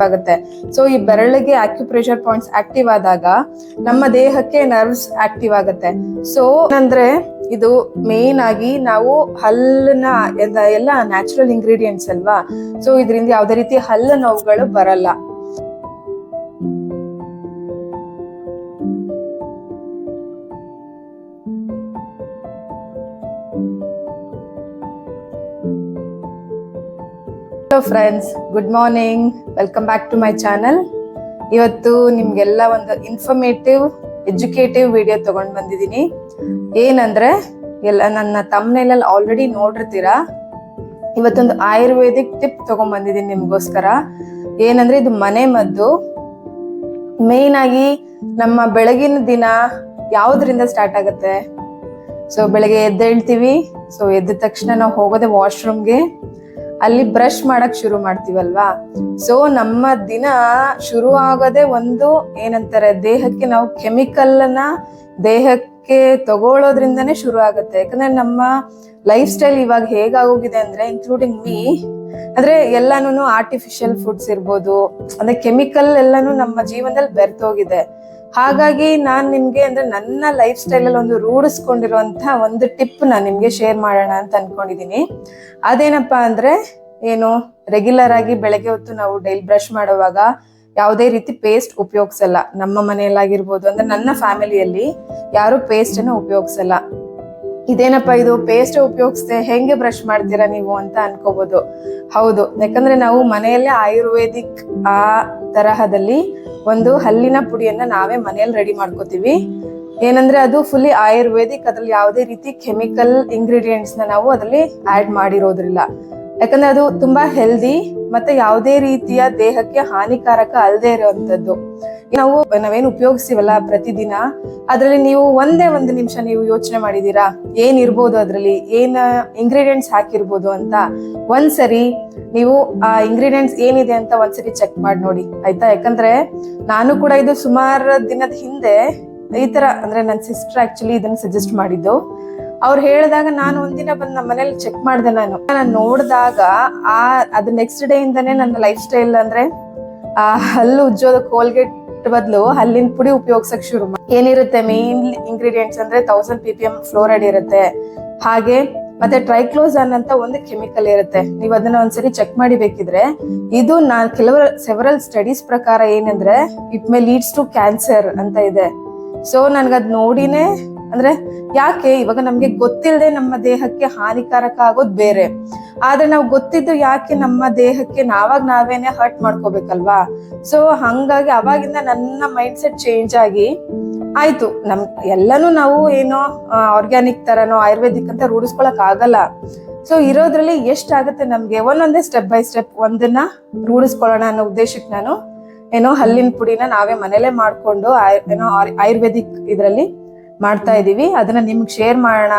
ಆಗುತ್ತೆ. ಸೊ ಈ ಬೆರಳಿಗೆ ಆಕ್ಯುಪ್ರೆಷರ್ ಪಾಯಿಂಟ್ಸ್ ಆಕ್ಟಿವ್ ಆದಾಗ ನಮ್ಮ ದೇಹಕ್ಕೆ ನರ್ವ್ಸ್ ಆಕ್ಟಿವ್ ಆಗುತ್ತೆ. ಸೊ ಅಂದ್ರೆ ಇದು ಮೇನ್ ಆಗಿ ನಾವು ಹಲ್ಲನ್ನ, ಎಲ್ಲ- ನ್ಯಾಚುರಲ್ ಇಂಗ್ರೀಡಿಯೆಂಟ್ಸ್ ಅಲ್ವಾ? ಸೊ ಇದರಿಂದ ಯಾವುದೇ ರೀತಿ ಹಲ್ಲು ನೋವುಗಳು ಬರಲ್ಲ. Hello friends good morning welcome back to my channel ಇವತ್ತು ನಿಮ್ಗೆಲ್ಲ ಒಂದು ಇನ್ಫಾರ್ಮೇಟಿವ್ ಎಜುಕೇಟಿವ್ ವಿಡಿಯೋ ತಗೊಂಡ್ ಬಂದಿದ್ದೀನಿ. ಏನಂದ್ರೆ, ಎಲ್ಲ ನನ್ನ ತಮ್ಮನೇಲಲ್ಲಿ ಆಲ್ರೆಡಿ ನೋಡಿರ್ತೀರಾ? ಇವತ್ತೊಂದು ಆಯುರ್ವೇದಿಕ್ ಟಿಪ್ ತಗೊಂಡ್ ಬಂದಿದ್ದೀನಿ ನಿಮ್ಗೋಸ್ಕರ. ಏನಂದ್ರೆ, ಇದು ಮನೆ ಮದ್ದು. ಮೇನ್ ಆಗಿ ನಮ್ಮ ಬೆಳಗಿನ ದಿನ ಯಾವ್ದ್ರಿಂದ ಸ್ಟಾರ್ಟ್ ಆಗುತ್ತೆ? ಸೊ ಬೆಳಗ್ಗೆ ಎದ್ದೇಳ್ತೀವಿ. ಸೊ ಎದ್ದ ತಕ್ಷಣ ನಾವು ಹೋಗೋದೆ ವಾಶ್ರೂಮ್ಗೆ ಅಲ್ಲಿ ಬ್ರಷ್ ಮಾಡಕ್ ಶುರು ಮಾಡ್ತೀವಲ್ವಾ? ಸೊ ನಮ್ಮ ದಿನ ಶುರು ಆಗೋದೇ ಒಂದು, ಏನಂತಾರೆ, ದೇಹಕ್ಕೆ ನಾವು ಕೆಮಿಕಲ್ನ ದೇಹಕ್ಕೆ ತಗೊಳ್ಳೋದ್ರಿಂದನೇ ಶುರು ಆಗುತ್ತೆ. ಯಾಕಂದ್ರೆ ನಮ್ಮ ಲೈಫ್ ಸ್ಟೈಲ್ ಇವಾಗ ಹೇಗಾಗೋಗಿದೆ ಅಂದ್ರೆ ಇನ್ಕ್ಲೂಡಿಂಗ್ ಮೀ ಅಂದ್ರೆ ಎಲ್ಲಾನು ಆರ್ಟಿಫಿಷಿಯಲ್ ಫುಡ್ಸ್ ಇರ್ಬೋದು, ಅಂದ್ರೆ ಕೆಮಿಕಲ್ ಎಲ್ಲಾನು ನಮ್ಮ ಜೀವನದಲ್ಲಿ ಬೆರ್ತೋಗಿದೆ ಹಾಗಾಗಿ ನಾನು ನಿಮ್ಗೆ ಅಂದ್ರೆ ನನ್ನ ಲೈಫ್ ಸ್ಟೈಲ್ ಅಲ್ಲಿ ಒಂದು ರೂಢಿಸ್ಕೊಂಡಿರುವಂತ ಒಂದು ಟಿಪ್ ನಾನು ನಿಮ್ಗೆ ಶೇರ್ ಮಾಡೋಣ ಅಂತ ಅನ್ಕೊಂಡಿದೀನಿ. ಅದೇನಪ್ಪಾ ಅಂದ್ರೆ ಏನು ರೆಗ್ಯುಲರ್ ಆಗಿ ಬೆಳಗ್ಗೆ ಹೊತ್ತು ನಾವು ಡೈಲಿ ಬ್ರಷ್ ಮಾಡುವಾಗ ಯಾವುದೇ ರೀತಿ ಪೇಸ್ಟ್ ಉಪಯೋಗಿಸಲ್ಲ. ನಮ್ಮ ಮನೆಯಲ್ಲಾಗಿರ್ಬೋದು, ಅಂದ್ರೆ ನನ್ನ ಫ್ಯಾಮಿಲಿಯಲ್ಲಿ ಯಾರು ಪೇಸ್ಟ್ ಅನ್ನು ಉಪಯೋಗಿಸಲ್ಲ. ಇದೇನಪ್ಪ ಇದು? ಪೇಸ್ಟ್ ಉಪಯೋಗಿಸ್ದೆ ಹೆಂಗೆ ಬ್ರಷ್ ಮಾಡ್ತೀರಾ ನೀವು ಅಂತ ಅನ್ಕೋಬಹುದು ಹೌದು, ಯಾಕಂದ್ರೆ ನಾವು ಮನೆಯಲ್ಲೇ ಆಯುರ್ವೇದಿಕ್ ಆ ತರಹದಲ್ಲಿ ಒಂದು ಹಲ್ಲಿನ ಪುಡಿಯನ್ನ ನಾವೇ ಮನೆಯಲ್ಲಿ ರೆಡಿ ಮಾಡ್ಕೋತೀವಿ. ಏನಂದ್ರೆ ಅದು ಫುಲ್ಲಿ ಆಯುರ್ವೇದಿಕ್, ಅದ್ರಲ್ಲಿ ಯಾವುದೇ ರೀತಿ ಕೆಮಿಕಲ್ ಇಂಗ್ರೀಡಿಯೆಂಟ್ಸ್ನ ನಾವು ಅದರಲ್ಲಿ ಆಡ್ ಮಾಡಿರೋದ್ರಿಲ್ಲ. ಯಾಕಂದ್ರೆ ಅದು ತುಂಬಾ ಹೆಲ್ದಿ ಮತ್ತೆ ಯಾವುದೇ ರೀತಿಯ ದೇಹಕ್ಕೆ ಹಾನಿಕಾರಕ ಅಲ್ಲದೆ ಇರುವಂತದ್ದು. ನಾವು ನಾವೇನು ಉಪಯೋಗಿಸ್ತೀವಲ್ಲ ಪ್ರತಿದಿನ, ಅದ್ರಲ್ಲಿ ನೀವು ಒಂದೇ ಒಂದು ನಿಮಿಷ ನೀವು ಯೋಚನೆ ಮಾಡಿದೀರಾ ಏನ್ ಇರ್ಬೋದು ಅದ್ರಲ್ಲಿ? ಏನ್ ಇಂಗ್ರೀಡಿಯೆಂಟ್ಸ್ ಹಾಕಿರ್ಬೋದು ಅಂತ ಒಂದ್ಸರಿ ನೀವು ಆ ಇಂಗ್ರೀಡಿಯೆಂಟ್ಸ್ ಏನಿದೆ ಅಂತ ಒಂದ್ಸರಿ ಚೆಕ್ ಮಾಡಿ ನೋಡಿ. ಆಯ್ತಾ? ಯಾಕಂದ್ರೆ ನಾನು ಕೂಡ ಇದು ಸುಮಾರು ದಿನದ ಹಿಂದೆ ಈ ತರ ಅಂದ್ರೆ ನನ್ನ ಸಿಸ್ಟರ್ ಆಕ್ಚುಲಿ ಇದನ್ನ ಸಜೆಸ್ಟ್ ಮಾಡಿದ್ದು. ಅವ್ರು ಹೇಳಿದಾಗ ನಾನು ಒಂದಿನ ಬಂದು ನಮ್ಮ ಮನೇಲಿ ಚೆಕ್ ಮಾಡಿದೆ ನಾನು. ನಾನು ನೋಡಿದಾಗ ಆ, ಅದು ನೆಕ್ಸ್ಟ್ ಡೇ ಇಂದಾನೆ ನನ್ನ ಲೈಫ್ ಸ್ಟೈಲ್ ಅಂದ್ರೆ, ಆ, ಹಲ್ಲು ಉಜ್ಜೋದ ಕೋಲ್ಗೇಟ್ ಬದಲು ಹಲ್ಲಿನ ಪುಡಿ ಉಪಯೋಗಿಸಕ್ ಶುರು ಮಾಡಿ ಏನಿರುತ್ತೆ ಮೇನ್ ಇಂಗ್ರೀಡಿಯೆಂಟ್ಸ್ ಅಂದ್ರೆ thousand P P M fluoride ಇರುತ್ತೆ. ಹಾಗೆ ಮತ್ತೆ ಟ್ರೈಕ್ಲೋಸನ್ ಅಂತ ಒಂದು ಕೆಮಿಕಲ್ ಇರುತ್ತೆ. ನೀವು ಅದನ್ನ ಒಂದ್ಸರಿ ಚೆಕ್ ಮಾಡಿ ಬೇಕಿದ್ರೆ, ಇದು ನಾನು ಕೆಲವರ ಸೆವರಲ್ ಸ್ಟಡೀಸ್ ಪ್ರಕಾರ ಏನಂದ್ರೆ it may leads to cancer ಅಂತ ಇದೆ. ಸೊ ನನ್ಗದ್ ನೋಡಿನೇ ಅಂದ್ರೆ ಯಾಕೆ? ಇವಾಗ ನಮ್ಗೆ ಗೊತ್ತಿಲ್ಲದೆ ನಮ್ಮ ದೇಹಕ್ಕೆ ಹಾನಿಕಾರಕ ಆಗೋದ್ ಬೇರೆ. ಆದ್ರೆ ನಾವು ಗೊತ್ತಿದ್ದು ಯಾಕೆ ನಮ್ಮ ದೇಹಕ್ಕೆ ನಾವಾಗ ನಾವೇನೆ ಹರ್ಟ್ ಮಾಡ್ಕೋಬೇಕಲ್ವಾ? ಸೊ ಹಂಗಾಗಿ ಅವಾಗಿಂದ ನನ್ನ ಮೈಂಡ್ ಸೆಟ್ ಚೇಂಜ್ ಆಗಿ ಆಯ್ತು. ನಮ್, ಎಲ್ಲಾನು ನಾವು ಏನೋ ಆರ್ಗ್ಯಾನಿಕ್ ತರನೋ, ಆಯುರ್ವೇದಿಕ್ ಅಂತ ರೂಢಿಸ್ಕೊಳಕ್ ಆಗಲ್ಲ. ಸೊ ಇರೋದ್ರಲ್ಲಿ ಎಷ್ಟಾಗುತ್ತೆ ನಮ್ಗೆ? ಒಂದೊಂದೇ ಸ್ಟೆಪ್ ಬೈ ಸ್ಟೆಪ್ ಒಂದನ್ನ ರೂಢಿಸ್ಕೊಳ್ಳೋಣ ಅನ್ನೋ ಉದ್ದೇಶಕ್ಕೆ ನಾನು ಏನೋ ಹಲ್ಲಿನ ಪುಡಿನ ನಾವೇ ಮನೇಲೆ ಮಾಡ್ಕೊಂಡು ಏನೋ ಆಯುರ್ವೇದಿಕ್ ಇದರಲ್ಲಿ ಮಾಡ್ತಾ ಇದೀವಿ. ಅದನ್ನ ನಿಮ್ಗೆ ಶೇರ್ ಮಾಡೋಣ.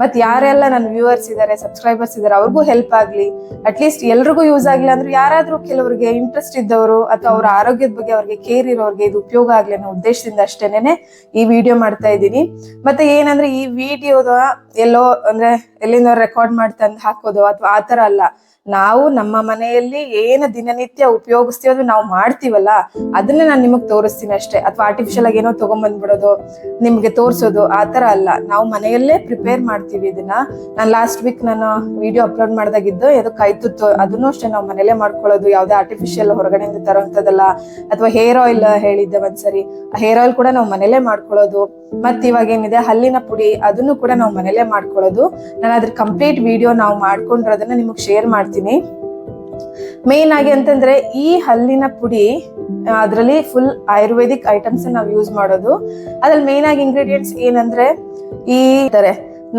ಮತ್ ಯಾರೆಲ್ಲ ನನ್ನ ವ್ಯೂವರ್ಸ್ ಇದಾರೆ ಸಬ್ಸ್ಕ್ರೈಬರ್ಸ್ ಇದಾರೆ, ಅವ್ರಿಗೂ ಹೆಲ್ಪ್ ಆಗ್ಲಿ. ಅಟ್ಲೀಸ್ಟ್ ಎಲ್ರಿಗೂ ಯೂಸ್ ಆಗ್ಲಿ. ಅಂದ್ರೆ ಯಾರಾದ್ರೂ ಕೆಲವರಿಗೆ ಇಂಟ್ರೆಸ್ಟ್ ಇದ್ದವರು ಅಥವಾ ಅವ್ರ ಆರೋಗ್ಯದ ಬಗ್ಗೆ ಅವ್ರಿಗೆ ಕೇರ್ ಇರೋರಿಗೆ ಇದು ಉಪಯೋಗ ಆಗ್ಲಿ ಅನ್ನೋ ಉದ್ದೇಶದಿಂದ ಅಷ್ಟೇನೆ ಈ ವಿಡಿಯೋ ಮಾಡ್ತಾ ಇದ್ದೀನಿ ಮತ್ತೆ ಏನಂದ್ರೆ ಈ ವಿಡಿಯೋದ ಎಲ್ಲೋ ಅಂದ್ರೆ ಎಲ್ಲಿಂದ ರೆಕಾರ್ಡ್ ಮಾಡಿ ತಂದು ಹಾಕೋದು ಅಥವಾ ಆತರ ಅಲ್ಲ. ನಾವು ನಮ್ಮ ಮನೆಯಲ್ಲಿ ಏನು ದಿನನಿತ್ಯ ಉಪಯೋಗಿಸ್ತೀವಿ ನಾವು ಮಾಡ್ತೀವಲ್ಲ, ಅದನ್ನ ನಾನು ನಿಮಗ್ ತೋರಿಸ್ತೀನಿ ಅಷ್ಟೇ. ಅಥವಾ ಆರ್ಟಿಫಿಷಿಯಲ್ ಆಗಿ ಏನೋ ತಗೊಂಬಂದ್ಬಿಡೋದು, ನಿಮ್ಗೆ ತೋರ್ಸೋದು, ಆ ತರ ಅಲ್ಲ. ನಾವು ಮನೆಯಲ್ಲೇ ಪ್ರಿಪೇರ್ ಮಾಡ್ತೀವಿ ಇದನ್ನ. ನಾನು ಲಾಸ್ಟ್ ವೀಕ್ ನಾನು ವಿಡಿಯೋ ಅಪ್ಲೋಡ್ ಮಾಡ್ದಾಗಿದ್ದು, ಅದು ಕೈ ತುತ್ತು ಅದನ್ನು ಅಷ್ಟೇ ನಾವು ಮನೇಲೇ ಮಾಡ್ಕೊಳ್ಳೋದು. ಯಾವ್ದೇ ಆರ್ಟಿಫಿಷಿಯಲ್ ಹೊರಗಡೆಯಿಂದ ತರೋಂಥದ್ದಲ್ಲ. ಅಥವಾ ಹೇರ್ ಆಯಿಲ್ ಹೇಳಿದ್ದೆ ಒಂದ್ಸರಿ. ಆ ಹೇರ್ ಆಯಿಲ್ ಕೂಡ ನಾವು ಮನೇಲೆ ಮಾಡ್ಕೊಳ್ಳೋದು. ಮತ್ತೆ ಇವಾಗ ಏನಿದೆ ಹಲ್ಲಿನ ಪುಡಿ, ಅದನ್ನು ಕೂಡ ನಾವು ಮನೇಲೆ ಮಾಡ್ಕೊಳ್ಳೋದು. ನಾನು ಅದ್ರ ಕಂಪ್ಲೀಟ್ ವಿಡಿಯೋ ನಾವು ಮಾಡ್ಕೊಂಡಿರೋದನ್ನ ನಿಮಗೆ ಶೇರ್ ಮಾಡ್ತೀನಿ. ಮೇನ್ ಆಗಿ ಅಂತಂದ್ರೆ ಈ ಹಲ್ಲಿನ ಪುಡಿ ಅದರಲ್ಲಿ ಫುಲ್ ಆಯುರ್ವೇದಿಕ್ ಐಟಮ್ಸ್ ನಾವು ಯೂಸ್ ಮಾಡೋದು. ಅದ್ರಲ್ಲಿ ಮೇನ್ ಆಗಿ ಇಂಗ್ರೀಡಿಯೆಂಟ್ಸ್ ಏನಂದ್ರೆ ಈ ತರ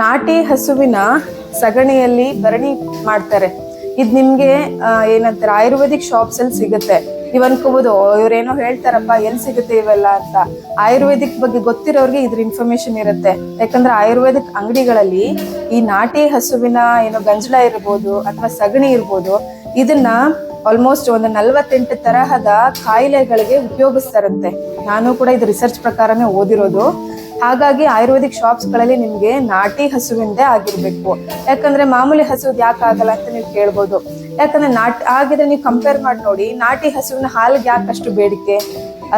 ನಾಟಿ ಹಸುವಿನ ಸಗಣಿಯಲ್ಲಿ ಭರಣಿ ಮಾಡ್ತಾರೆ. ಇದು ನಿಮ್ಗೆ ಏನಂತಾರೆ, ಆಯುರ್ವೇದಿಕ್ ಶಾಪ್ಸ್ ಅಲ್ಲಿ ಸಿಗುತ್ತೆ. ನೀವ್ ಅನ್ಕೋಬಹುದು ಇವ್ರೇನೋ ಹೇಳ್ತಾರಪ್ಪ, ಎಲ್ಲಿ ಸಿಗುತ್ತೆ ಇವೆಲ್ಲ ಅಂತ. ಆಯುರ್ವೇದಿಕ್ ಬಗ್ಗೆ ಗೊತ್ತಿರೋರಿಗೆ ಇದ್ರ ಇನ್ಫಾರ್ಮೇಶನ್ ಇರುತ್ತೆ. ಯಾಕಂದ್ರೆ ಆಯುರ್ವೇದಿಕ್ ಅಂಗಡಿಗಳಲ್ಲಿ ಈ ನಾಟಿ ಹಸುವಿನ ಏನೋ ಗಂಜಲ ಇರ್ಬೋದು ಅಥವಾ ಸಗಣಿ ಇರ್ಬೋದು, ಇದನ್ನ ಆಲ್ಮೋಸ್ಟ್ ಒಂದು ನಲ್ವತ್ತೆಂಟು ತರಹದ ಕಾಯಿಲೆಗಳಿಗೆ ಉಪಯೋಗಿಸ್ತಾರಂತೆ. ನಾನು ಕೂಡ ಇದು ರಿಸರ್ಚ್ ಪ್ರಕಾರನೇ ಓದಿರೋದು. ಹಾಗಾಗಿ ಆಯುರ್ವೇದಿಕ್ ಶಾಪ್ಸ್ಗಳಲ್ಲಿ ನಿಮ್ಗೆ ನಾಟಿ ಹಸುವಿಂದೇ ಆಗಿರಬೇಕು. ಯಾಕಂದ್ರೆ ಮಾಮೂಲಿ ಹಸುದ್ ಯಾಕೆ ಆಗಲ್ಲ ಅಂತ ನೀವು ಕೇಳ್ಬೋದು. ಯಾಕಂದ್ರೆ ನಾಟ್ ಆಗಿದ್ರೆ ನೀವು ಕಂಪೇರ್ ಮಾಡಿ ನೋಡಿ, ನಾಟಿ ಹಸುವಿನ ಹಾಲಿಗೆ ಯಾಕೆ ಅಷ್ಟು ಬೇಡಿಕೆ?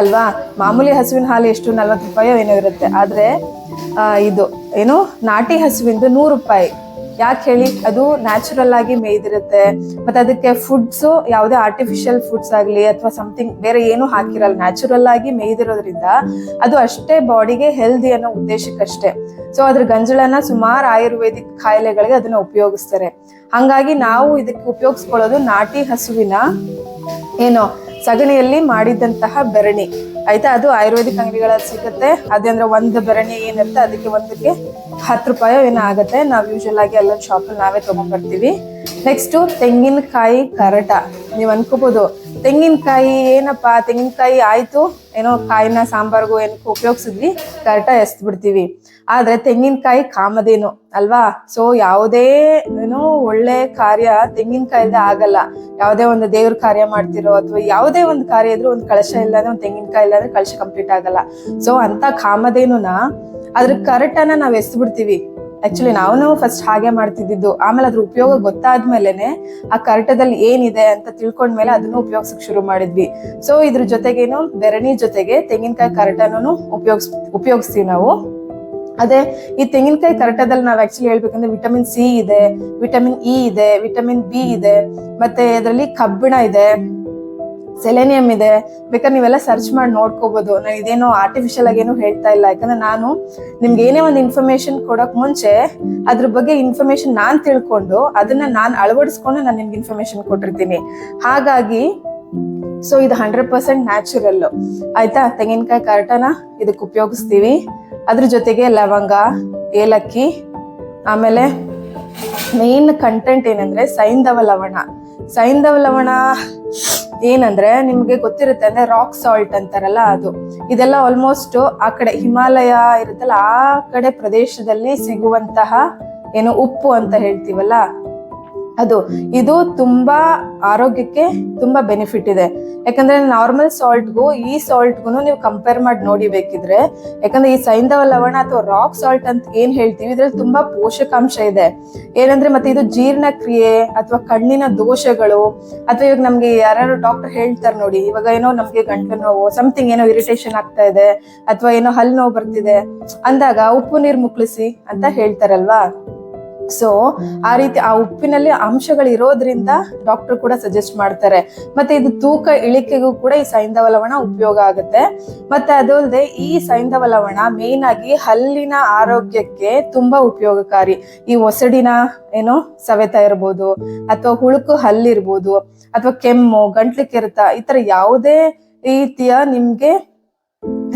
ಅಲ್ವಾ? ಮಾಮೂಲಿ ಹಸುವಿನ ಹಾಲು ಎಷ್ಟು? ನಲ್ವತ್ತು ರೂಪಾಯೋ ಏನೋ ಇರುತ್ತೆ. ಆದ್ರೆ ಇದು, ಏನು? ನಾಟಿ ಹಸುವಿಂದು ನೂರು ರೂಪಾಯಿ. ಯಾಕೆ ಹೇಳಿ? ಅದು ನ್ಯಾಚುರಲ್ ಆಗಿ ಮೇಯ್ದಿರುತ್ತೆ. ಮತ್ತೆ ಅದಕ್ಕೆ ಫುಡ್ಸು ಯಾವುದೇ ಆರ್ಟಿಫಿಷಿಯಲ್ ಫುಡ್ಸ್ ಆಗಲಿ ಅಥವಾ ಸಮಥಿಂಗ್ ಬೇರೆ ಏನು ಹಾಕಿರಲ್ಲ. ನ್ಯಾಚುರಲ್ ಆಗಿ ಮೇಯ್ದಿರೋದ್ರಿಂದ ಅದು ಅಷ್ಟೇ ಬಾಡಿಗೆ ಹೆಲ್ದಿ ಅನ್ನೋ ಉದ್ದೇಶಕ್ಕಷ್ಟೇ. ಸೊ ಅದ್ರ ಗಂಜಳನ ಸುಮಾರು ಆಯುರ್ವೇದಿಕ್ ಕಾಯಿಲೆಗಳಿಗೆ ಅದನ್ನ ಉಪಯೋಗಿಸ್ತಾರೆ. ಹಂಗಾಗಿ ನಾವು ಇದಕ್ಕೆ ಉಪಯೋಗಿಸ್ಕೊಳ್ಳೋದು ನಾಟಿ ಹಸುವಿನ ಏನು ಸಗಣಿಯಲ್ಲಿ ಮಾಡಿದಂತಹ ಬೆರಣಿ. ಆಯ್ತಾ? ಅದು ಆಯುರ್ವೇದಿಕ್ ಅಂಗಡಿಗಳಲ್ಲಿ ಸಿಗುತ್ತೆ. ಅದೇ ಅಂದ್ರೆ ಒಂದು ಬೆರಣಿ ಏನಿರುತ್ತೆ ಅದಕ್ಕೆ ಒಂದಕ್ಕೆ ಹತ್ತು ರೂಪಾಯಿ ಏನೋ ಆಗುತ್ತೆ. ನಾವು ಯೂಶಲ್ ಆಗಿ ಎಲ್ಲ ಶಾಪಲ್ಲಿ ನಾವೇ ತಗೊಂಡ್ಬರ್ತೀವಿ ನೆಕ್ಸ್ಟ್ ತೆಂಗಿನಕಾಯಿ ಕರಟ. ನೀವು ಅನ್ಕೋಬಹುದು ತೆಂಗಿನಕಾಯಿ ಏನಪ್ಪ, ತೆಂಗಿನಕಾಯಿ ಆಯ್ತು, ಏನೋ ಕಾಯಿನ ಸಾಂಬಾರ್ಗು ಏನಕ್ಕೆ ಉಪಯೋಗಿಸಿದ್ವಿ ಕರಟ ಎಸ್ದು ಬಿಡ್ತೀವಿ ಆದ್ರೆ ತೆಂಗಿನಕಾಯಿ ಕಾಮದೇನು, ಅಲ್ವಾ? ಸೊ ಯಾವುದೇ, ಏನೋ ಒಳ್ಳೆ ಕಾರ್ಯ ತೆಂಗಿನಕಾಯಿಲ್ದೆ ಆಗಲ್ಲ. ಯಾವುದೇ ಒಂದು ದೇವ್ರ ಕಾರ್ಯ ಮಾಡ್ತಿರೋ ಅಥವಾ ಯಾವುದೇ ಒಂದು ಕಾರ್ಯ ಇದ್ರೂ ಒಂದು ಕಳಶ ಇಲ್ಲಾಂದ್ರೆ ಒಂದು ತೆಂಗಿನಕಾಯಿ ಇಲ್ಲಾಂದ್ರೆ ಕಳಶ ಕಂಪ್ಲೀಟ್ ಆಗಲ್ಲ. ಸೊ ಅಂತ ಕಾಮಧೇನುನ ಅದ್ರ ಕರೆಕ್ಟನ್ನ ನಾವ್ ಎಸ್ದು ಬಿಡ್ತೀವಿ ಆಕ್ಚುಲಿ ನಾವು ಫಸ್ಟ್ ಹಾಗೆ ಮಾಡ್ತಿದ್ದಿದ್ದು. ಆಮೇಲೆ ಅದ್ರ ಉಪಯೋಗ ಗೊತ್ತಾದ್ಮೇಲೆನೆ ಆ ಕರಟದಲ್ಲಿ ಏನಿದೆ ಅಂತ ತಿಳ್ಕೊಂಡ್ಮೇಲೆ ಅದನ್ನು ಉಪಯೋಗಿಸಕ್ ಶುರು ಮಾಡಿದ್ವಿ. ಸೊ ಇದ್ರ ಜೊತೆಗೇನು ಬೆರಣಿ ಜೊತೆಗೆ ತೆಂಗಿನಕಾಯಿ ಕರಟನೂ ಉಪಯೋಗಿಸ್, ಉಪಯೋಗಿಸ್ತೀವಿ ನಾವು. ಅದೇ ಈ ತೆಂಗಿನಕಾಯಿ ಕರಟದಲ್ಲಿ ನಾವು ಆಕ್ಚುಲಿ ಹೇಳ್ಬೇಕಂದ್ರೆ ವಿಟಮಿನ್ ಸಿ ಇದೆ ವಿಟಮಿನ್ ಇ ಇದೆ ವಿಟಮಿನ್ ಬಿ ಇದೆ, ಮತ್ತೆ ಅದರಲ್ಲಿ ಕಬ್ಬಿಣ ಇದೆ. ಸೆಲೆನಿಯಂ ಇದೆ. ಬೇಕಾದ್ರೆ ನೀವೆಲ್ಲ ಸರ್ಚ್ ಮಾಡಿ ನೋಡ್ಕೋಬಹುದು ನಾನು ಇದೇನೋ ಆರ್ಟಿಫಿಷಿಯಲ್ ಆಗಿ ಏನು ಹೇಳ್ತಾ ಇಲ್ಲ. ಯಾಕಂದ್ರೆ ನಾನು ನಿಮ್ಗೆ ಏನೇ ಒಂದು ಇನ್ಫಾರ್ಮೇಶನ್ ಕೊಡಕ್ ಮುಂಚೆ ಅದ್ರ ಬಗ್ಗೆ ಇನ್ಫಾರ್ಮೇಶನ್ ನಾನ್ ತಿಳ್ಕೊಂಡು ಅದನ್ನ ನಾನು ಅಳವಡಿಸ್ಕೊಂಡು ನಾನು ನಿಮ್ಗೆ ಇನ್ಫಾರ್ಮೇಶನ್ ಕೊಟ್ಟಿರ್ತೀನಿ. ಹಾಗಾಗಿ ಸೊ ಇದು ಹಂಡ್ರೆಡ್ ಪರ್ಸೆಂಟ್ ನ್ಯಾಚುರಲ್ ಆಯ್ತಾ? ತೆಂಗಿನಕಾಯಿ, ಕರಟನ ಇದಕ್ಕೆ ಉಪಯೋಗಿಸ್ತೀವಿ. ಅದ್ರ ಜೊತೆಗೆ ಲವಂಗ, ಏಲಕ್ಕಿ, ಆಮೇಲೆ ಮೇನ್ ಕಂಟೆಂಟ್ ಏನಂದ್ರೆ ಸೈಂಧವ ಲವಣ. ಸೈಂಧವ ಲವಣ ಏನಂದ್ರೆ ನಿಮ್ಗೆ ಗೊತ್ತಿರುತ್ತೆ ಅಂದ್ರೆ ರಾಕ್ ಸಾಲ್ಟ್ ಅಂತಾರಲ್ಲ ಅದು. ಇದೆಲ್ಲ ಆಲ್ಮೋಸ್ಟ್ ಆ ಕಡೆ ಹಿಮಾಲಯ ಇರುತ್ತಲ್ಲ, ಆ ಕಡೆ ಪ್ರದೇಶದಲ್ಲಿ ಸಿಗುವಂತಹ ಏನು ಉಪ್ಪು ಅಂತ ಹೇಳ್ತೀವಲ್ಲ ಅದು ಇದು ತುಂಬಾ ಆರೋಗ್ಯಕ್ಕೆ ತುಂಬಾ ಬೆನಿಫಿಟ್ ಇದೆ. ಯಾಕಂದ್ರೆ ನಾರ್ಮಲ್ ಸಾಲ್ಟ್ಗೂ ಈ ಸಾಲ್ಟ್ಗೂ ನೀವು ಕಂಪೇರ್ ಮಾಡಿ ನೋಡಿ ಬೇಕಿದ್ರೆ, ಯಾಕಂದ್ರೆ ಈ ಸೈಂಧವ ಲವಣ ಅಥವಾ ರಾಕ್ ಸಾಲ್ಟ್ ಅಂತ ಏನ್ ಹೇಳ್ತೀವಿ, ಇದ್ರಲ್ಲಿ ತುಂಬಾ ಪೋಷಕಾಂಶ ಇದೆ. ಏನಂದ್ರೆ ಮತ್ತೆ ಇದು ಜೀರ್ಣಕ್ರಿಯೆ ಅಥವಾ ಕಣ್ಣಿನ ದೋಷಗಳು, ಅಥವಾ ಇವಾಗ ನಮ್ಗೆ ಯಾರು ಡಾಕ್ಟರ್ ಹೇಳ್ತಾರೆ ನೋಡಿ, ಇವಾಗ ಏನೋ ನಮ್ಗೆ ಗಂಟಲು ನೋವು ಸಮಥಿಂಗ್ ಏನೋ ಇರಿಟೇಷನ್ ಆಗ್ತಾ ಇದೆ, ಅಥವಾ ಏನೋ ಹಲ್ಲು ನೋವು ಬರ್ತಿದೆ, ಅಂದಾಗ ಉಪ್ಪು ನೀರು ಮುಕ್ಳಿಸಿ ಅಂತ ಹೇಳ್ತಾರಲ್ವಾ? ಸೊ ಆ ರೀತಿ ಆ ಉಪ್ಪಿನಲ್ಲಿ ಅಂಶಗಳು ಇರೋದ್ರಿಂದ ಡಾಕ್ಟರ್ ಕೂಡ ಸಜೆಸ್ಟ್ ಮಾಡ್ತಾರೆ. ಮತ್ತೆ ಇದು ತೂಕ ಇಳಿಕೆಗೂ ಕೂಡ ಈ ಸೈಂಧವ ಲವಣ ಉಪಯೋಗ ಆಗುತ್ತೆ. ಮತ್ತೆ ಅದಲ್ಲದೆ ಈ ಸೈಂಧವ ಲವಣ ಮೇನ್ ಆಗಿ ಹಲ್ಲಿನ ಆರೋಗ್ಯಕ್ಕೆ ತುಂಬಾ ಉಪಯೋಗಕಾರಿ. ಈ ಒಸಡಿನ ಏನು ಸವೆತ ಇರ್ಬೋದು, ಅಥವಾ ಹುಳುಕು ಹಲ್ಲಿರ್ಬೋದು, ಅಥವಾ ಕೆಮ್ಮು, ಗಂಟ್ಲು ಕೆರೆತ, ಈ ತರ ಯಾವುದೇ ರೀತಿಯ ನಿಮ್ಗೆ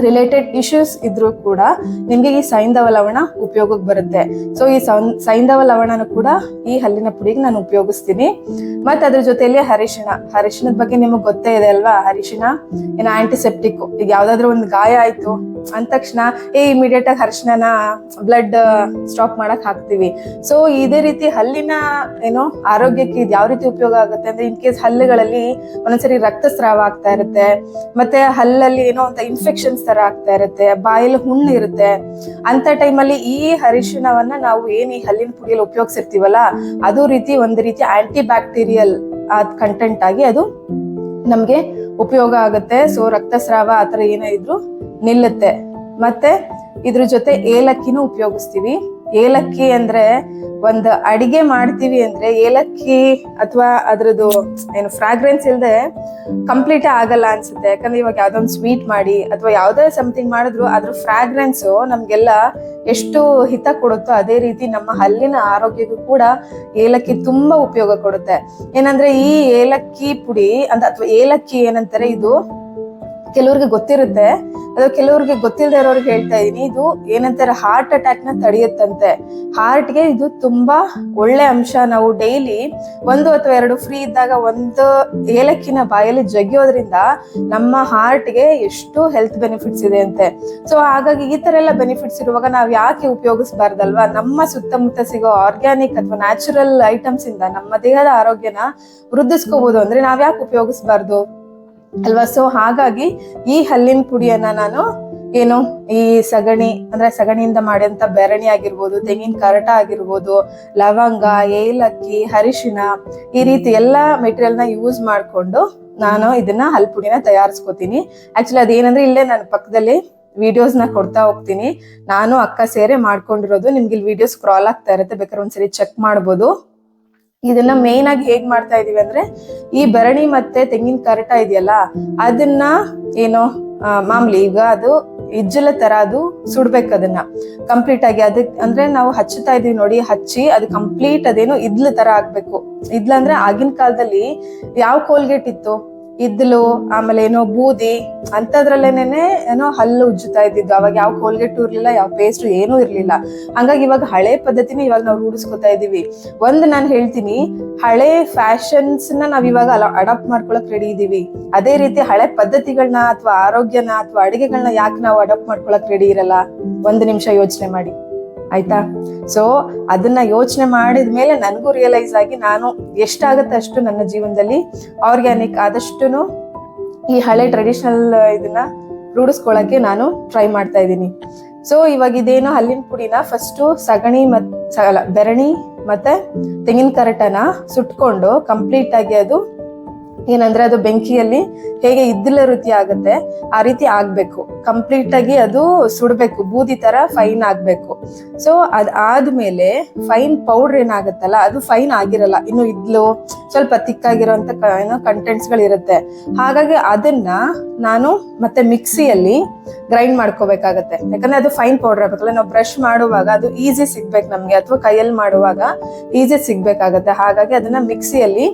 ರಿಲೇಟೆಡ್ ಇಶ್ಯೂಸ್ ಇದ್ರೂ ಕೂಡ ನಿಮ್ಗೆ ಈ ಸೈಂಧವ ಲವಣ ಉಪಯೋಗಕ್ಕೆ ಬರುತ್ತೆ. ಸೊ ಈ ಸೈಂಧವ ಲವಣನ ಕೂಡ ಈ ಹಲ್ಲಿನ ಪುಡಿಗೆ ನಾನು ಉಪಯೋಗಿಸ್ತೀನಿ. ಮತ್ತೆ ಅದ್ರ ಜೊತೆಯಲ್ಲಿ ಅರಿಶಿಣ ಅರಿಶಿಣದ ಬಗ್ಗೆ ನಿಮಗೆ ಗೊತ್ತೇ ಇದೆ ಅಲ್ವಾ? ಹರಿಶಿಣ, ಏನು ಆಂಟಿಸೆಪ್ಟಿಕ್ ಈಗ ಯಾವ್ದಾದ್ರು ಒಂದು ಗಾಯ ಆಯ್ತು ಅಂದ ತಕ್ಷಣ, ಏ ಇಮಿಡಿಯೇಟ್ ಆಗಿ ಅರಿಶಿಣನ ಬ್ಲಡ್ ಸ್ಟಾಪ್ ಮಾಡಕ್ ಹಾಕ್ತಿವಿ. ಸೊ ಇದೇ ರೀತಿ ಹಲ್ಲಿನ, ಏನೋ, ಆರೋಗ್ಯಕ್ಕೆ ಇದು ಯಾವ ರೀತಿ ಉಪಯೋಗ ಆಗುತ್ತೆ ಅಂದ್ರೆ ಇನ್ ಕೇಸ್ ಹಲ್ಲುಗಳಲ್ಲಿ ಒಂದೊಂದ್ಸರಿ ರಕ್ತಸ್ರಾವ ಆಗ್ತಾ ಇರುತ್ತೆ, ಮತ್ತೆ ಹಲ್ಲಲ್ಲಿ ಏನೋ ಅಂತ ಇನ್ಫೆಕ್ಷನ್ಸ್ ತರ ಆಗ್ತಾ ಇರುತ್ತೆ, ಬಾಯಲ್ಲಿ ಹುಣ್ಣು ಇರುತ್ತೆ ಅಂತ ಟೈಮಲ್ಲಿ ಈ ಅರಿಶಿಣವನ್ನ ನಾವು ಏನ್ ಈ ಹಲ್ಲಿನ ಪುಡಿಯಲ್ಲಿ ಉಪಯೋಗಿಸಿರ್ತೀವಲ್ಲ, ಅದು ರೀತಿ ಒಂದು ರೀತಿ ಆಂಟಿ ಬ್ಯಾಕ್ಟೀರಿಯಲ್ ಕಂಟೆಂಟ್ ಆಗಿ ಅದು ನಮ್ಗೆ ಉಪಯೋಗ ಆಗುತ್ತೆ. ಸೊ ರಕ್ತಸ್ರಾವ ಆತರ ಏನೇ ಇದ್ರು ನಿಲ್ಲುತ್ತೆ. ಮತ್ತೆ ಇದ್ರ ಜೊತೆ ಏಲಕ್ಕಿನೂ ಉಪಯೋಗಿಸ್ತೀವಿ. ಏಲಕ್ಕಿ ಅಂದ್ರೆ ಒಂದು ಅಡಿಗೆ ಮಾಡ್ತೀವಿ ಅಂದ್ರೆ ಏಲಕ್ಕಿ ಅಥವಾ ಅದ್ರದ್ದು ಏನು ಫ್ರಾಗ್ರೆನ್ಸ್ ಇಲ್ಲದೆ ಕಂಪ್ಲೀಟ್ ಆಗಲ್ಲ ಅನ್ಸುತ್ತೆ. ಯಾಕಂದ್ರೆ ಇವಾಗ ಯಾವ್ದೊಂದು ಸ್ವೀಟ್ ಮಾಡಿ ಅಥವಾ ಯಾವ್ದೇ ಸಮಥಿಂಗ್ ಮಾಡಿದ್ರು ಅದ್ರ ಫ್ರಾಗ್ರೆನ್ಸ್ ನಮ್ಗೆಲ್ಲ ಎಷ್ಟು ಹಿತ ಕೊಡುತ್ತೋ ಅದೇ ರೀತಿ ನಮ್ಮ ಹಲ್ಲಿನ ಆರೋಗ್ಯಕ್ಕೂ ಕೂಡ ಏಲಕ್ಕಿ ತುಂಬಾ ಉಪಯೋಗ ಕೊಡುತ್ತೆ. ಏನಂದ್ರೆ ಈ ಏಲಕ್ಕಿ ಪುಡಿ ಅಂತ ಅಥವಾ ಏಲಕ್ಕಿ ಏನಂತಾರೆ ಇದು ಕೆಲವ್ರಿಗೆ ಗೊತ್ತಿರುತ್ತೆ. ಅದು ಕೆಲವ್ರಿಗೆ ಗೊತ್ತಿಲ್ಲದೆ ಇರೋರಿಗೆ ಹೇಳ್ತಾ ಇದೀನಿ ಇದು ಏನಂತಾರೆ ಹಾರ್ಟ್ ಅಟ್ಯಾಕ್ನ ತಡೆಯುತ್ತಂತೆ. ಹಾರ್ಟ್ಗೆ ಇದು ತುಂಬಾ ಒಳ್ಳೆ ಅಂಶ. ನಾವು ಡೈಲಿ ಒಂದು ಅಥವಾ ಎರಡು ಫ್ರೀ ಇದ್ದಾಗ ಒಂದು ಏಲಕ್ಕಿನ ಬಾಯಲ್ಲಿ ಜಗಿಯೋದ್ರಿಂದ ನಮ್ಮ ಹಾರ್ಟ್ಗೆ ಎಷ್ಟು ಹೆಲ್ತ್ ಬೆನಿಫಿಟ್ಸ್ ಇದೆ ಅಂತೆ. ಸೊ ಹಾಗಾಗಿ ಈ ತರ ಎಲ್ಲ ಬೆನಿಫಿಟ್ಸ್ ಇರುವಾಗ ನಾವ್ ಯಾಕೆ ಉಪಯೋಗಿಸಬಾರ್ದಲ್ವಾ? ನಮ್ಮ ಸುತ್ತಮುತ್ತ ಸಿಗೋ ಆರ್ಗ್ಯಾನಿಕ್ ಅಥವಾ ನ್ಯಾಚುರಲ್ ಐಟಮ್ಸ್ ಇಂದ ನಮ್ಮ ದೇಹದ ಆರೋಗ್ಯನ ವೃದ್ಧಿಸ್ಕೋಬಹುದು ಅಂದ್ರೆ ನಾವ್ ಯಾಕೆ ಉಪಯೋಗಿಸಬಾರ್ದು? ಅಲ್ವಾ? ಸೊ ಹಾಗಾಗಿ ಈ ಹಲ್ಲಿನ ಪುಡಿಯನ್ನ ನಾನು ಏನು ಈ ಸಗಣಿ, ಅಂದ್ರೆ ಸಗಣಿಯಿಂದ ಮಾಡಿದಂತ ಬೆರಣಿ ಆಗಿರ್ಬೋದು, ತೆಂಗಿನ ಕರಟ ಆಗಿರ್ಬೋದು, ಲವಂಗ, ಏಲಕ್ಕಿ ಹರಿಶಿನ ಈ ರೀತಿ ಎಲ್ಲ ಮೆಟೀರಿಯಲ್ನ ಯೂಸ್ ಮಾಡ್ಕೊಂಡು ನಾನು ಇದನ್ನ ಹಲ್ಪುಡಿನ ತಯಾರಿಸ್ಕೋತೀನಿ. ಆಕ್ಚುಲಿ ಅದೇನಂದ್ರೆ ಇಲ್ಲೇ ನನ್ನ ಪಕ್ಕದಲ್ಲಿ ವಿಡಿಯೋಸ್ನ ಕೊಡ್ತಾ ಹೋಗ್ತೀನಿ. ನಾನು ಅಕ್ಕ ಸೇರೆ ಮಾಡ್ಕೊಂಡಿರೋದು. ನಿಮ್ಗೆ ಇಲ್ಲಿ ವಿಡಿಯೋ ಸ್ಕ್ರಾಲ್ ಆಗ್ತಾ ಇರುತ್ತೆ. ಬೇಕಾದ್ರೆ ಒಂದ್ಸರಿ ಚೆಕ್ ಮಾಡ್ಬೋದು. ಇದನ್ನ ಮೇನ್ ಆಗಿ ಹೇಗ್ ಮಾಡ್ತಾ ಇದೀವಿ ಅಂದ್ರೆ ಈ ಭರಣಿ ಮತ್ತೆ ತೆಂಗಿನ ಕರಟ ಇದೆಯಲ್ಲ, ಅದನ್ನ ಏನು ಮಾಮೂಲಿ ಈಗ ಅದು ಇಜ್ಜಲ ತರ ಅದು ಸುಡ್ಬೇಕು ಅದನ್ನ. ಕಂಪ್ಲೀಟ್ ಆಗಿ ಅದಕ್ ಅಂದ್ರೆ ನಾವು ಹಚ್ಚುತ್ತಾ ಇದೀವಿ ನೋಡಿ, ಹಚ್ಚಿ ಅದು ಕಂಪ್ಲೀಟ್ ಅದೇನು ಇದ್ಲ ತರ ಆಗ್ಬೇಕು. ಇದ್ಲ ಅಂದ್ರೆ ಆಗಿನ ಕಾಲದಲ್ಲಿ ಯಾವ ಕೋಲ್ಗೇಟ್ ಇತ್ತು? ಇದ್ಲು, ಆಮೇಲೆ ಏನೋ ಬೂದಿ ಅಂತದ್ರಲ್ಲೇನೆ ಏನೋ ಹಲ್ಲು ಉಜ್ಜುತ್ತಾ ಇದ್ದಿದ್ದು. ಅವಾಗ ಯಾವ ಕೋಲ್ಗೆಟ್ಟು ಇರ್ಲಿಲ್ಲ, ಯಾವ ಪೇಸ್ಟ್ ಏನೂ ಇರಲಿಲ್ಲ. ಹಂಗಾಗಿ ಇವಾಗ ಹಳೆ ಪದ್ಧತಿನ ಇವಾಗ ನಾವು ರೂಢಿಸ್ಕೊತಾ ಇದೀವಿ ಒಂದ್ ನಾನು ಹೇಳ್ತೀನಿ, ಹಳೆ ಫ್ಯಾಷನ್ಸ್ನ ನಾವ್ ಇವಾಗ ಅಡಾಪ್ಟ್ ಮಾಡ್ಕೊಳಕ್ ರೆಡಿ ಇದ್ದೀವಿ. ಅದೇ ರೀತಿ ಹಳೆ ಪದ್ಧತಿಗಳನ್ನ ಅಥವಾ ಆರೋಗ್ಯನ ಅಥವಾ ಅಡಿಗೆಗಳನ್ನ ಯಾಕೆ ನಾವು ಅಡಾಪ್ಟ್ ಮಾಡ್ಕೊಳಕ್ ರೆಡಿ ಇರಲ್ಲ? ಒಂದು ನಿಮಿಷ ಯೋಚನೆ ಮಾಡಿ. ಆಯ್ತಾ? ಸೊ ಅದನ್ನ ಯೋಚನೆ ಮಾಡಿದ ಮೇಲೆ ನನಗೂ ರಿಯಲೈಸ್ ಆಗಿ ನಾನು ಎಷ್ಟಾಗತ್ತೆ ಅಷ್ಟು ನನ್ನ ಜೀವನದಲ್ಲಿ ಆರ್ಗ್ಯಾನಿಕ್ ಆದಷ್ಟು ಈ ಹಳೆ ಟ್ರೆಡಿಷನಲ್ ಇದನ್ನ ರೂಢಿಸ್ಕೊಳಕ್ಕೆ ನಾನು ಟ್ರೈ ಮಾಡ್ತಾ ಇದ್ದೀನಿ. ಸೊ ಇವಾಗ ಇದೇನು ಹಲ್ಲಿನ ಪುಡಿನ ಫಸ್ಟು ಸಗಣಿ ಮತ್ ಬೆರಣಿ ಮತ್ತೆ ತೆಂಗಿನ ಕರಟನ ಸುಟ್ಕೊಂಡು ಕಂಪ್ಲೀಟ್ ಆಗಿ ಅದು ಏನಂದ್ರೆ ಅದು ಬೆಂಕಿಯಲ್ಲಿ ಹೇಗೆ ಇದ್ದಿಲ್ಲ ರೀತಿ ಆಗುತ್ತೆ, ಆ ರೀತಿ ಆಗ್ಬೇಕು. ಕಂಪ್ಲೀಟ್ ಆಗಿ ಅದು ಸುಡ್ಬೇಕು, ಬೂದಿ ತರ ಫೈನ್ ಆಗ್ಬೇಕು. ಸೊ ಅದ್ ಆದ್ಮೇಲೆ ಫೈನ್ ಪೌಡರ್ ಏನಾಗುತ್ತಲ್ಲ, ಅದು ಫೈನ್ ಆಗಿರಲ್ಲ. ಇನ್ನು ಇದ್ಲು, ಸ್ವಲ್ಪ ತಿಕ್ಕಾಗಿರೋಂಥ ಏನೋ ಕಂಟೆಂಟ್ಸ್ ಗಳಿರುತ್ತೆ. ಹಾಗಾಗಿ ಅದನ್ನ ನಾನು ಮತ್ತೆ ಮಿಕ್ಸಿಯಲ್ಲಿ ಗ್ರೈಂಡ್ ಮಾಡ್ಕೋಬೇಕಾಗತ್ತೆ. ಯಾಕಂದ್ರೆ ಅದು ಫೈನ್ ಪೌಡರ್ ಆಗ್ಬೇಕಲ್ಲ, ನಾವು ಬ್ರಷ್ ಮಾಡುವಾಗ ಅದು ಈಸಿ ಸಿಗ್ಬೇಕು ನಮ್ಗೆ, ಅಥವಾ ಕೈಯಲ್ಲಿ ಮಾಡುವಾಗ ಈಸಿ ಸಿಗ್ಬೇಕಾಗತ್ತೆ. ಹಾಗಾಗಿ ಅದನ್ನ ಮಿಕ್ಸಿಯಲ್ಲಿ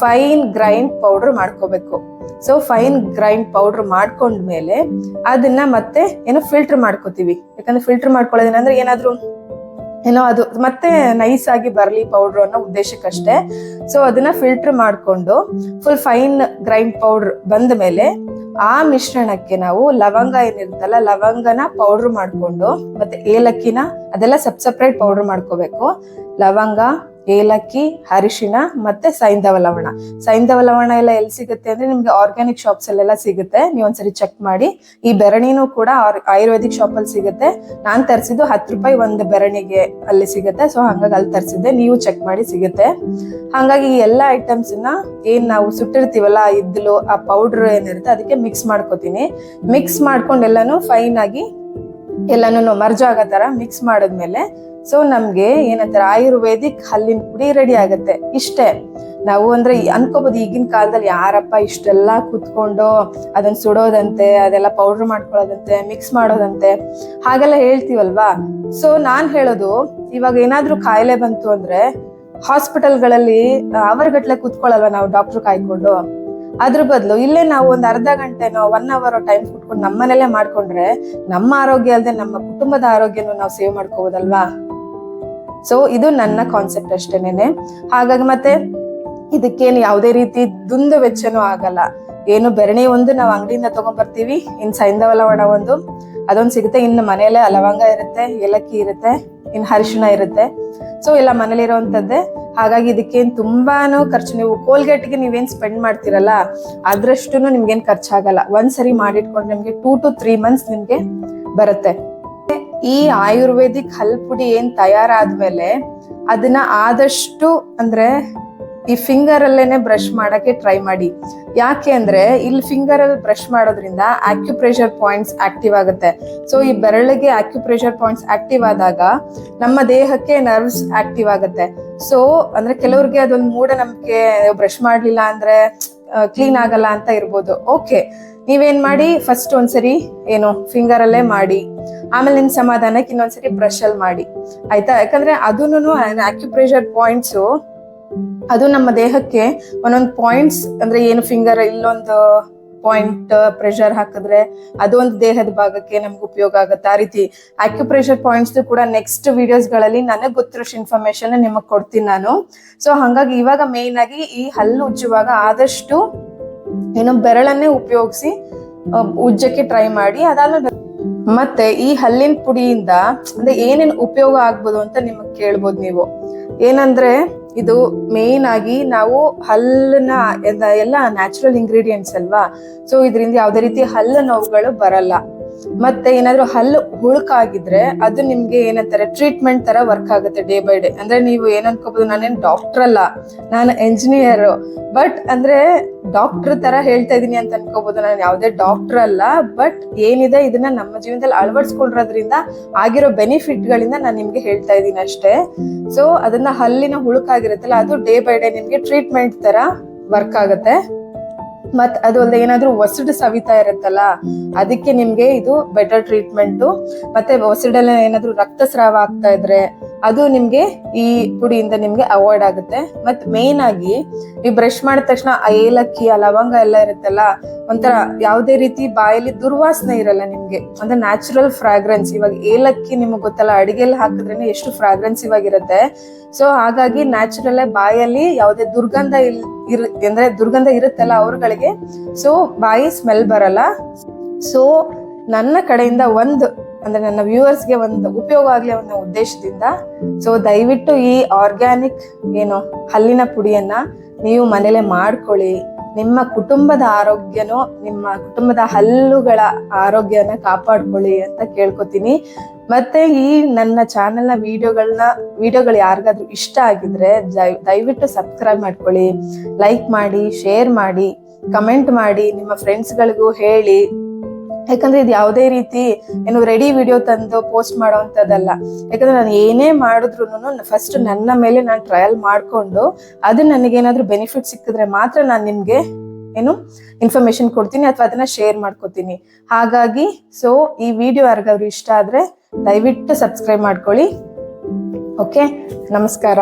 ಫೈನ್ ಗ್ರೈಂಡ್ ಮಾಡ್ಕೋಬೇಕು. ಸೊ ಫೈನ್ ಗ್ರೈಂಡ್ ಪೌಡರ್ ಮಾಡ್ಕೊಂಡ್ಮೇಲೆ ಅದನ್ನ ಮತ್ತೆ ಏನೋ ಫಿಲ್ಟರ್ ಮಾಡ್ಕೋತೀವಿ. ಯಾಕಂದ್ರೆ ಫಿಲ್ಟರ್ ಮಾಡ್ಕೊಳ್ಳೋದೇನಂದ್ರೆ ಏನಾದ್ರು ಏನೋ ಅದು ಮತ್ತೆ ನೈಸ್ ಆಗಿ ಬರಲಿ ಪೌಡ್ರ್ ಅನ್ನೋ ಉದ್ದೇಶಕ್ಕಷ್ಟೇ. ಸೊ ಅದನ್ನ ಫಿಲ್ಟರ್ ಮಾಡ್ಕೊಂಡು ಫುಲ್ ಫೈನ್ ಗ್ರೈಂಡ್ ಪೌಡರ್ ಬಂದ ಮೇಲೆ ಆ ಮಿಶ್ರಣಕ್ಕೆ ನಾವು ಲವಂಗ ಏನಿರುತ್ತಲ್ಲ, ಲವಂಗನ ಪೌಡರ್ ಮಾಡ್ಕೊಂಡು ಮತ್ತೆ ಏಲಕ್ಕಿನ ಅದೆಲ್ಲ ಸಪ್ ಸಪ್ರೇಟ್ ಪೌಡರ್ ಮಾಡ್ಕೋಬೇಕು. ಲವಂಗ ಏಲಕ್ಕಿ, ಅರಿಶಿಣ ಮತ್ತೆ ಸೈಂಧವ ಲವಣ. ಸೈಂಧವ ಲವಣ ಎಲ್ಲ ಎಲ್ಲಿ ಸಿಗುತ್ತೆ ಅಂದ್ರೆ ನಿಮ್ಗೆ ಆರ್ಗ್ಯಾನಿಕ್ ಶಾಪ್ಸ್ ಅಲ್ಲೆಲ್ಲ ಸಿಗುತ್ತೆ. ನೀವು ಒಂದ್ಸರಿ ಚೆಕ್ ಮಾಡಿ. ಈ ಬೆರಣಿನೂ ಕೂಡ ಆಯುರ್ವೇದಿಕ್ ಶಾಪ್ ಅಲ್ಲಿ ಸಿಗುತ್ತೆ. ನಾನ್ ತರಿಸಿದ್ದು ಹತ್ತು ರೂಪಾಯಿ ಒಂದು ಬೆರಣಿಗೆ ಅಲ್ಲಿ ಸಿಗುತ್ತೆ. ಸೊ ಹಂಗಾಗಿ ಅಲ್ಲಿ ತರಿಸಿದ್ದೆ. ನೀವು ಚೆಕ್ ಮಾಡಿ ಸಿಗುತ್ತೆ. ಹಾಗಾಗಿ ಈ ಎಲ್ಲಾ ಐಟಮ್ಸ್ನ ಏನ್ ನಾವು ಸುಟ್ಟಿರ್ತೀವಲ್ಲ, ಇದ್ಲು, ಆ ಪೌಡರ್ ಏನಿರುತ್ತೆ ಅದಕ್ಕೆ ಮಿಕ್ಸ್ ಮಾಡ್ಕೋತೀನಿ. ಮಿಕ್ಸ್ ಮಾಡ್ಕೊಂಡೆಲ್ಲಾನು ಫೈನ್ ಆಗಿ ಎಲ್ಲಾನು ಮರ್ಜ್ ಆಗೋ ತರ ಮಿಕ್ಸ್ ಮಾಡಿದ್ಮೇಲೆ ಸೊ ನಮ್ಗೆ ಏನಂತಾರೆ, ಆಯುರ್ವೇದಿಕ್ ಹಲ್ಲಿನ ಪುಡಿ ರೆಡಿ ಆಗುತ್ತೆ. ಇಷ್ಟೇ. ನಾವು ಅಂದ್ರೆ ಅನ್ಕೋಬಹುದು ಈಗಿನ ಕಾಲದಲ್ಲಿ ಯಾರಪ್ಪ ಇಷ್ಟೆಲ್ಲ ಕುತ್ಕೊಂಡು ಅದನ್ನ ಸುಡೋದಂತೆ, ಅದೆಲ್ಲ ಪೌಡರ್ ಮಾಡ್ಕೊಳ್ಳೋದಂತೆ ಮಿಕ್ಸ್ ಮಾಡೋದಂತೆ, ಹಾಗೆಲ್ಲ ಹೇಳ್ತೀವಲ್ವಾ? ಸೊ ನಾನ್ ಹೇಳೋದು, ಇವಾಗ ಏನಾದ್ರೂ ಕಾಯಿಲೆ ಬಂತು ಅಂದ್ರೆ ಹಾಸ್ಪಿಟಲ್ಗಳಲ್ಲಿ ಅವರ್ಗಟ್ಲೆ ಕುತ್ಕೊಳ್ಳಲ್ವಾ ನಾವು ಡಾಕ್ಟರ್ ಕಾಯ್ಕೊಂಡು? ಅದ್ರ ಬದಲು ಇಲ್ಲೇ ನಾವು ಒಂದು ಅರ್ಧ ಗಂಟೆನೋ ಒನ್ ಅವರ್ ಟೈಮ್ ಕುತ್ಕೊಂಡು ನಮ್ಮನೇಲೆ ಮಾಡ್ಕೊಂಡ್ರೆ ನಮ್ಮ ಆರೋಗ್ಯ ಅಲ್ಲದೆ ನಮ್ಮ ಕುಟುಂಬದ ಆರೋಗ್ಯನೂ ನಾವು ಸೇವ್ ಮಾಡ್ಕೋಬೋದಲ್ವಾ? ಸೊ ಇದು ನನ್ನ ಕಾನ್ಸೆಪ್ಟ್ ಅಷ್ಟೇನೆ ಹಾಗಾಗಿ ಮತ್ತೆ ಇದಕ್ಕೇನು ಯಾವುದೇ ರೀತಿ ದುಂದು ವೆಚ್ಚನೂ ಆಗಲ್ಲ. ಏನು ಬೆರಣಿ ಒಂದು ನಾವು ಅಂಗಡಿಯಿಂದ ತಗೊಂಡ್ಬರ್ತೀವಿ ಇನ್ ಸೈಂಧವ ಒಣ ಒಂದು. ಅದೊಂದು ಸಿಗುತ್ತೆ. ಇನ್ನು ಮನೆಯಲ್ಲೇ ಅಲವಂಗ ಇರುತ್ತೆ, ಏಲಕ್ಕಿ ಇರುತ್ತೆ ಇನ್ನು ಅರಿಶಿಣ ಇರುತ್ತೆ. ಸೊ ಎಲ್ಲ ಮನೇಲಿ ಇರುವಂತದ್ದೇ ಹಾಗಾಗಿ ಇದಕ್ಕೇನು ತುಂಬಾನು ಖರ್ಚು. ನೀವು ಕೋಲ್ಗೇಟ್ಗೆ ನೀವೇನ್ ಸ್ಪೆಂಡ್ ಮಾಡ್ತೀರಲ್ಲ ಅದ್ರಷ್ಟು ನಿಮ್ಗೇನು ಖರ್ಚಾಗಲ್ಲ. ಒಂದ್ಸರಿ ಮಾಡಿಟ್ಕೊಂಡು ನಿಮ್ಗೆ ಟೂ ಟು ತ್ರೀ ಮಂತ್ಸ್ ನಿಮ್ಗೆ ಬರುತ್ತೆ. ಈ ಆಯುರ್ವೇದಿಕ್ ಹಲ್ಪುಡಿ ಏನ್ ತಯಾರಾದ್ಮೇಲೆ ಅದನ್ನ ಆದಷ್ಟು ಅಂದ್ರೆ ಈ ಫಿಂಗರ್ ಅಲ್ಲೇನೆ ಬ್ರಷ್ ಮಾಡಕ್ಕೆ ಟ್ರೈ ಮಾಡಿ. ಯಾಕೆ ಅಂದ್ರೆ ಇಲ್ಲಿ ಫಿಂಗರ್ ಅಲ್ಲಿ ಬ್ರಷ್ ಮಾಡೋದ್ರಿಂದ ಆಕ್ಯುಪ್ರೆಷರ್ ಪಾಯಿಂಟ್ಸ್ ಆಕ್ಟಿವ್ ಆಗುತ್ತೆ. ಸೊ ಈ ಬೆರಳಿಗೆ ಆಕ್ಯುಪ್ರೆಷರ್ ಪಾಯಿಂಟ್ಸ್ ಆಕ್ಟಿವ್ ಆದಾಗ ನಮ್ಮ ದೇಹಕ್ಕೆ ನರ್ವ್ಸ್ ಆಕ್ಟಿವ್ ಆಗುತ್ತೆ. ಸೊ ಅಂದ್ರೆ ಕೆಲವ್ರಿಗೆ ಅದೊಂದು ಮೂಢನಂಬಿಕೆ ಬ್ರಷ್ ಮಾಡ್ಲಿಲ್ಲ ಅಂದ್ರೆ ಕ್ಲೀನ್ ಆಗಲ್ಲ ಅಂತ ಇರ್ಬೋದು. ಓಕೆ ನೀವೇನ್ ಮಾಡಿ? ಫಸ್ಟ್ ಒಂದ್ಸರಿ ಏನು ಫಿಂಗರ್ ಅಲ್ಲೇ ಮಾಡಿ. ಆಮೇಲೆ ನಿಮ್ ಸಮಾಧಾನಕ್ಕೆ ಇನ್ನೊಂದ್ಸರಿ ಬ್ರಷ್ ಅಲ್ಲಿ ಮಾಡಿ. ಆಯ್ತಾ? ಯಾಕಂದ್ರೆ ಅದನ್ನು ಆಕ್ಯುಪ್ರೆಷರ್ ಪಾಯಿಂಟ್ಸ್ ಅದು ನಮ್ಮ ದೇಹಕ್ಕೆ ಒಂದೊಂದು ಪಾಯಿಂಟ್ಸ್ ಅಂದ್ರೆ ಏನು ಫಿಂಗರ್ ಇಲ್ಲೊಂದು ಪಾಯಿಂಟ್ ಪ್ರೆಷರ್ ಹಾಕಿದ್ರೆ ಅದೊಂದು ದೇಹದ ಭಾಗಕ್ಕೆ ನಮ್ಗೆ ಉಪಯೋಗ ಆಗುತ್ತೆ. ಆ ರೀತಿ ಆಕ್ಯುಪ್ರೆಷರ್ ಪಾಯಿಂಟ್ಸ್ ಕೂಡ ನೆಕ್ಸ್ಟ್ಗಳಲ್ಲಿ ನನಗೆ ಗೊತ್ತಿರೋಷ್ಟು ಇನ್ಫಾರ್ಮೇಶನ್ ನಿಮಗೆ ಕೊಡ್ತೀನಿ ನಾನು. ಸೊ ಹಂಗಾಗಿ ಇವಾಗ ಮೇಯ್ನ್ ಆಗಿ ಈ ಹಲ್ಲು ಉಜ್ಜುವಾಗ ಆದಷ್ಟು ಏನು ಬೆರಳನ್ನೇ ಉಪಯೋಗಿಸಿ ಉಜ್ಜಕ್ಕೆ ಟ್ರೈ ಮಾಡಿ, ಅದಾದ್ಮೇಲೆ ಮತ್ತೆ ಈ ಹಲ್ಲಿನ ಪುಡಿಯಿಂದ, ಅಂದ್ರೆ ಏನೇನು ಉಪಯೋಗ ಆಗ್ಬೋದು ಅಂತ ನಿಮಗೆ ಕೇಳ್ಬೋದು ನೀವು. ಏನಂದ್ರೆ, ಇದು ಮೇನ್ ಆಗಿ ನಾವು ಹಲ್ಲನ್ನ, ಎಲ್ಲ ನ್ಯಾಚುರಲ್ ಇಂಗ್ರೀಡಿಯೆಂಟ್ಸ್ ಅಲ್ವಾ? ಸೊ ಇದರಿಂದ ಯಾವುದೇ ರೀತಿ ಹಲ್ಲು ನೋವುಗಳು ಬರಲ್ಲ. ಮತ್ತೆ ಏನಾದ್ರು ಹಲ್ಲು ಹುಳುಕಾಗಿದ್ರೆ ಅದು ನಿಮ್ಗೆ ಏನಂತಾರೆ ಟ್ರೀಟ್ಮೆಂಟ್ ತರ ವರ್ಕ್ ಆಗುತ್ತೆ ಡೇ ಬೈ ಡೇ ಅಂದ್ರೆ ನೀವು ಏನ್ ಅನ್ಕೋಬಹುದು ನಾನೇನ್ ಡಾಕ್ಟರ್ ಅಲ್ಲ, ನಾನು ಇಂಜಿನಿಯರ್ ಬಟ್ ಅಂದ್ರೆ ಡಾಕ್ಟರ್ ತರ ಹೇಳ್ತಾ ಇದೀನಿ ಅಂತ ಅನ್ಕೋಬಹುದು ನಾನು ಯಾವುದೇ ಡಾಕ್ಟರ್ ಅಲ್ಲ ಬಟ್ ಏನಿದೆ ಇದನ್ನ ನಮ್ಮ ಜೀವನದಲ್ಲಿ ಅಳವಡಿಸ್ಕೊಂಡಿರೋದ್ರಿಂದ ಆಗಿರೋ ಬೆನಿಫಿಟ್ ಗಳಿಂದ ನಾನು ನಿಮ್ಗೆ ಹೇಳ್ತಾ ಇದ್ದೀನಿ ಅಷ್ಟೇ. ಸೊ ಅದನ್ನ ಹಲ್ಲಿನ ಹುಳುಕಾಗಿರುತ್ತಲ್ಲ, ಅದು ಡೇ ಬೈ ಡೇ ನಿಮ್ಗೆ ಟ್ರೀಟ್ಮೆಂಟ್ ತರ ವರ್ಕ್ ಆಗುತ್ತೆ. ಮತ್ ಅದು ಅಲ್ಲದೆ ಏನಾದ್ರೂ ಒಸಡು ಸವಿತಾ ಇರುತ್ತಲ್ಲ, ಅದಕ್ಕೆ ನಿಮ್ಗೆ ಇದು ಬೆಟರ್ ಟ್ರೀಟ್ಮೆಂಟ್ ಮತ್ತೆ ಒಸಡಲ್ಲ ಏನಾದರೂ ರಕ್ತಸ್ರಾವ ಆಗ್ತಾ ಇದ್ರೆ ಅದು ನಿಮ್ಗೆ ಈ ಪುಡಿಯಿಂದ ನಿಮ್ಗೆ ಅವಾಯ್ಡ್ ಆಗುತ್ತೆ. ಮತ್ ಮೇನ್ ಆಗಿ, ನೀವು ಬ್ರಷ್ ಮಾಡಿದ ತಕ್ಷಣ ಏಲಕ್ಕಿ ಲವಂಗ ಎಲ್ಲ ಇರುತ್ತಲ್ಲ, ಒಂಥರ ಯಾವುದೇ ರೀತಿ ಬಾಯಲ್ಲಿ ದುರ್ವಾಸನೆ ಇರಲ್ಲ ನಿಮ್ಗೆ. ಅಂದ್ರೆ ನ್ಯಾಚುರಲ್ ಫ್ರಾಗ್ರೆನ್ಸ್ ಇವಾಗ ಏಲಕ್ಕಿ ನಿಮಗೆ ಗೊತ್ತಲ್ಲ ಅಡಿಗೆಯಲ್ಲಿ ಹಾಕಿದ್ರೇನೆ ಎಷ್ಟು ಫ್ರಾಗ್ರೆನ್ಸ್ ಇವಾಗಿರುತ್ತೆ. ಸೊ ಹಾಗಾಗಿ ನ್ಯಾಚುರಲ್ ಬಾಯಲ್ಲಿ ಯಾವುದೇ ದುರ್ಗಂಧ ಇಲ್, ಇರ್, ಅಂದ್ರೆ ದುರ್ಗಂಧ ಇರುತ್ತಲ್ಲ ಅವ್ರಗಳಿಗೆ. ಸೊ ಬಾಯಿ ಸ್ಮೆಲ್ ಬರಲ್ಲ. ಸೊ ನನ್ನ ಕಡೆಯಿಂದ ಒಂದು ಅಂದ್ರೆ ನನ್ನ ವ್ಯೂವರ್ಸ್ಗೆ ಒಂದು ಉಪಯೋಗ ಆಗ್ಲಿ ಅನ್ನೋ ಉದ್ದೇಶದಿಂದ. ಸೊ ದಯವಿಟ್ಟು ಈ ಆರ್ಗ್ಯಾನಿಕ್ ಏನು ಹಲ್ಲಿನ ಪುಡಿಯನ್ನ ನೀವು ಮನೇಲೆ ಮಾಡ್ಕೊಳ್ಳಿ. ನಿಮ್ಮ ಕುಟುಂಬದ ಆರೋಗ್ಯನೂ, ನಿಮ್ಮ ಕುಟುಂಬದ ಹಲ್ಲುಗಳ ಆರೋಗ್ಯನ ಕಾಪಾಡ್ಕೊಳ್ಳಿ ಅಂತ ಕೇಳ್ಕೊತೀನಿ. ಮತ್ತೆ ಈ ನನ್ನ ಚಾನೆಲ್ನ ವಿಡಿಯೋಗಳನ್ನ ವಿಡಿಯೋಗಳು ಯಾರಿಗಾದ್ರೂ ಇಷ್ಟ ಆಗಿದ್ರೆ ದಯ- ದಯವಿಟ್ಟು ಸಬ್ಸ್ಕ್ರೈಬ್ ಮಾಡ್ಕೊಳ್ಳಿ. ಲೈಕ್ ಮಾಡಿ ಶೇರ್ ಮಾಡಿ ಕಮೆಂಟ್ ಮಾಡಿ, ನಿಮ್ಮ ಫ್ರೆಂಡ್ಸ್ಗಳಿಗೂ ಹೇಳಿ. ಯಾಕಂದ್ರೆ ಇದು ಯಾವುದೇ ರೀತಿ ಏನು ರೆಡಿ ವಿಡಿಯೋ ತಂದು ಪೋಸ್ಟ್ ಮಾಡೋವಂಥದ್ದಲ್ಲ. ಯಾಕಂದ್ರೆ ನಾನು ಏನೇ ಮಾಡಿದ್ರು ಫಸ್ಟ್ ನನ್ನ ಮೇಲೆ ನಾನು ಟ್ರಯಲ್ ಮಾಡಿಕೊಂಡು ಅದು ನನಗೇನಾದ್ರೂ ಬೆನಿಫಿಟ್ ಸಿಕ್ಕಿದ್ರೆ ಮಾತ್ರ ನಾನು ನಿಮಗೆ ಏನು ಇನ್ಫಾರ್ಮೇಶನ್ ಕೊಡ್ತೀನಿ ಅಥವಾ ಅದನ್ನ ಶೇರ್ ಮಾಡ್ಕೋತೀನಿ. ಹಾಗಾಗಿ ಸೊ ಈ ವಿಡಿಯೋ ಯಾರಿಗಾದ್ರು ಇಷ್ಟ ಆದ್ರೆ ದಯವಿಟ್ಟು ಸಬ್ಸ್ಕ್ರೈಬ್ ಮಾಡ್ಕೊಳ್ಳಿ. ಓಕೆ ನಮಸ್ಕಾರ.